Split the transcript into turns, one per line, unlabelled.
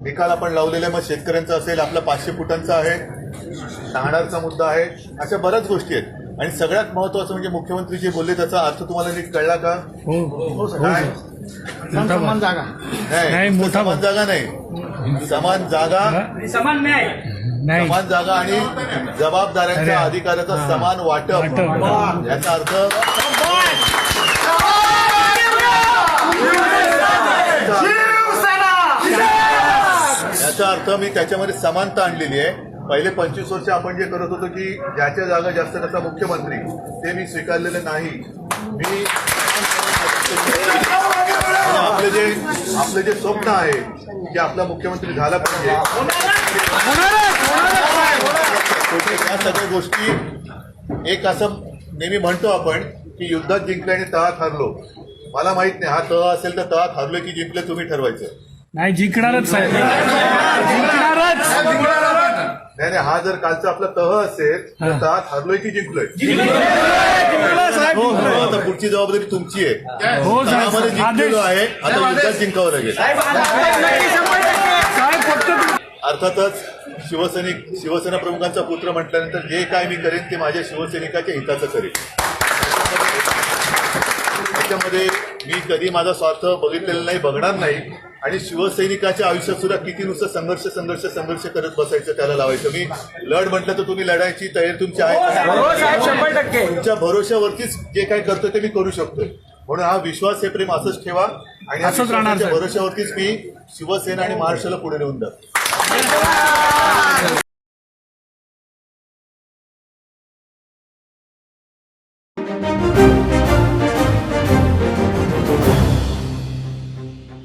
निकाल आपण लावलेला मग शेतकऱ्यांचा असेल आपला पाचशे फुटांचा आहे नाणारचा मुद्दा आहे अशा बऱ्याच गोष्टी आहेत. आणि सगळ्यात महत्वाचं म्हणजे मुख्यमंत्री जे बोलले त्याचा अर्थ तुम्हाला नीट कळला का?
हो. हो
काय?
समान जागा.
नाही
मोठा
समान जागा नाही. समान जागा
समान न्याय.
नाही.
समान जागा आणि जबाबदाऱ्यांच्या. अधिकाराचं
हा.
समान वाटप. याचा अर्थ याचा अर्थ मी त्याच्यामध्ये समानता आणलेली आहे. पहिले पंचवीस वर्ष आपण जे करत होतो की ज्याच्या जागा जास्त त्याचा मुख्यमंत्री ते मी स्वीकारलेलं नाही. मी आपलं आपले जे आपलं जे स्वप्न आहे की आपला मुख्यमंत्री झाला पाहिजे. या सगळ्या गोष्टी एक असं नेहमी म्हणतो आपण की युद्धात जिंकले आणि तळात हरलो. मला माहीत नाही हा तळ असेल तर तळात हरलो की जिंकले तुम्ही ठरवायचं.
नाही जिंकणारच साहेब. जिंकणारच.
नाही नाही हा जर कालचा आपला तह असेल तर
हा.
हरलोय की जिंकलोय?
जिंकला साहेब
हो,
जिंकला.
हो, आता पुढची जबाबदारी तुमची आहे.
हो
तळामध्ये
साहेब
जिंकलेलो आहे आता युद्धात जिंकावं लागेल.
साहेब फक्त तुम्ही-
अर्थातच शिवसैनिक शिवसेना प्रमुखांचा पुत्र म्हटल्यानंतर जे काय मी करेन ते माझ्या शिवसैनिकाच्या हिताचं करेन. त्याच्यामध्ये मी कधी माझा स्वार्थ बघितलेला नाही बघणार नाही. आणि शिवसैनिकाच्या आयुष्यात सुद्धा किती नुसतं संघर्ष संघर्ष संघर्ष करत बसायचं त्याला लावायचं. मी लढ म्हटलं तर तुम्ही लढायची तयारी तुमची आहे
टक्के.
तुमच्या भरोश्यावरतीच जे काही करतोय ते मी करू शकतोय. म्हणून हा विश्वास हे प्रेम असंच ठेवा आणि
असंच राहणार.
भरोश्यावरतीच मी शिवसेना आणि महाराष्ट्राला पुढे नेऊन जातो.